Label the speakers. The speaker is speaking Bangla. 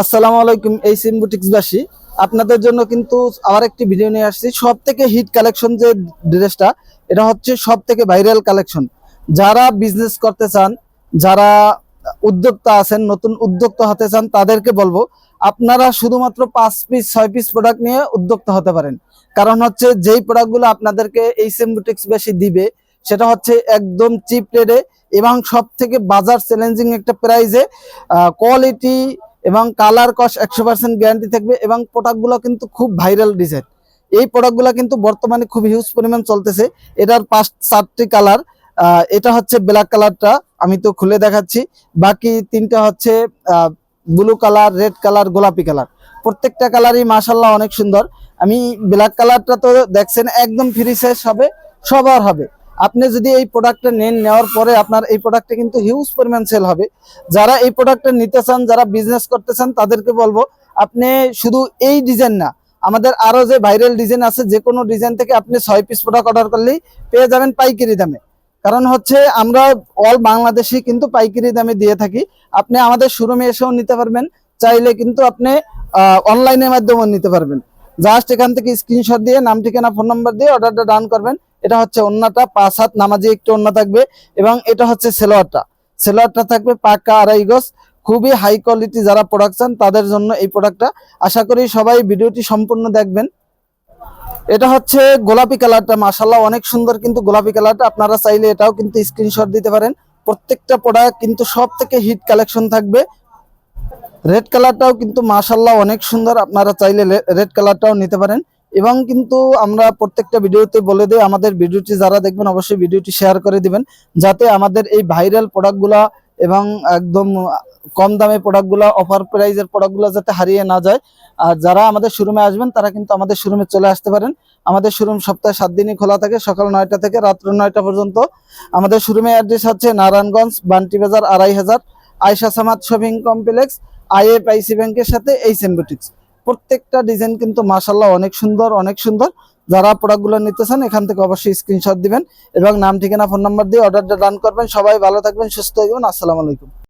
Speaker 1: আসসালামু আলাইকুম, এই সিম বুটিক্সবাসী। আপনাদের জন্য কিন্তু আবার একটি ভিডিও নিয়ে আসছি। সব থেকে হিট কালেকশন যে ড্রেসটা, এটা হচ্ছে সব থেকে ভাইরাল কালেকশন যারা বিজনেস করতে চান, যারা উদ্যোক্তা আছেন, নতুন উদ্যোক্তা হতে চান, তাদেরকে বলব, আপনারা শুধুমাত্র পাঁচ পিস ছয় পিস প্রোডাক্ট নিয়ে উদ্যোক্তা হতে পারেন। কারণ হচ্ছে যেই প্রোডাক্টগুলো আপনাদেরকে এই সিম বুটিক্স বেশি দিবে, সেটা হচ্ছে একদম চিপ রেটে এবং সব থেকে বাজার চ্যালেঞ্জিং একটা প্রাইজে কোয়ালিটি এবং কালার কস্ট একশো পার্সেন্ট গ্যারান্টি থাকবে এবং প্রোডাক্টগুলো কিন্তু খুব ভাইরাল ডিজাইন এই প্রোডাক্টগুলো কিন্তু বর্তমানে খুব হিউজ পরিমাণ চলতেছে। এটার পাঁচ চারটি কালার এটা হচ্ছে ব্ল্যাক কালারটা আমি তো খুলে দেখাচ্ছি। বাকি তিনটা হচ্ছে ব্লু কালার রেড কালার গোলাপি কালার প্রত্যেকটা কালারই মাসাল্লাহ অনেক সুন্দর। আমি ব্ল্যাক কালারটা তো দেখছেন একদম ফ্রি সাইজ হবে, সবার হবে। আপনি যদি এই প্রোডাক্টটা নেন, নেওয়ার পরে আপনার এই প্রোডাক্টটা কিন্তু হিউজ পরিমাণ সেল হবে। যারা এই প্রোডাক্টটা নিতে চান, যারা বিজনেস করতে চান, তাদেরকে বলব, আপনি শুধু এই ডিজাইন না, আমাদের আরও যে ভাইরাল ডিজাইন আছে, যে কোনো ডিজাইন থেকে আপনি ছয় পিস প্রোডাক্ট অর্ডার করলেই পেয়ে যাবেন পাইকারি দামে। কারণ হচ্ছে, আমরা অল বাংলাদেশি কিন্তু পাইকারি দামে দিয়ে থাকি। আপনি আমাদের শোরুমে এসেও নিতে পারবেন, চাইলে কিন্তু আপনি অনলাইনের মাধ্যমেও নিতে পারবেন। জাস্ট এখান থেকে স্ক্রিনশট দিয়ে, নাম, ঠিকানা ফোন নাম্বার দিয়ে অর্ডারটা ডান করবেন। এটা হচ্ছে অন্যটা, পাঁচ হাত নামাজি একটু অন্য থাকবে। এবং এটা হচ্ছে সেলোয়ারটা। সেলোয়ারটা থাকবে পাকা আড়াই গজ। খুবই হাই কোয়ালিটি যারা প্রোডাক্ট চান, তাদের জন্য এই প্রোডাক্টটা আশা করি সবাই ভিডিওটি সম্পূর্ণ দেখবেন। এটা হচ্ছে গোলাপি কালারটা মাসাল্লাহ অনেক সুন্দর কিন্তু গোলাপি কালারটা। আপনারা চাইলে এটাও কিন্তু স্ক্রিনশট দিতে পারেন। প্রত্যেকটা প্রোডাক্ট কিন্তু সব থেকে হিট কালেকশন থাকবে। রেড কালারটাও কিন্তু মাসাল্লাহ অনেক সুন্দর, আপনারা চাইলে রেড কালারটাও নিতে পারেন। এবং কিন্তু আমরা প্রত্যেকটা ভিডিওতে বলে দিই, আমাদের ভিডিওটি যারা দেখবেন অবশ্যই ভিডিওটি শেয়ার করে দিবেন, যাতে আমাদের এই ভাইরাল প্রোডাক্টগুলা এবং একদম কম দামে প্রোডাক্টগুলো অফার প্রাইজের প্রোডাক্টগুলো যাতে হারিয়ে না যায়। আর যারা আমাদের শোরুমে আসবেন, তারা কিন্তু আমাদের শোরুমে চলে আসতে পারেন। আমাদের শোরুম সপ্তাহে সাত দিনই খোলা থাকে, সকাল নয়টা থেকে রাত্র নয়টা পর্যন্ত। আমাদের শোরুমে অ্যাড্রেস হচ্ছে নারায়ণগঞ্জ, বান্টি বাজার, আড়াই হাজার। Ayesha Samad shopping complex, IFIC ব্যাংকের সাথে এই সেম্বুটিক্স প্রত্যেকটা ডিজাইন কিন্তু মাসাল্লাহ অনেক সুন্দর অনেক সুন্দর। যারা প্রোডাক্টগুলো নিতে চান, এখান থেকে অবশ্যই স্ক্রিনশট দিবেন এবং নাম, ঠিকানা ফোন নাম্বার দিয়ে অর্ডারটা ডান করবেন। সবাই ভালো থাকবেন, সুস্থ থাকবেন। আসসালামু আলাইকুম।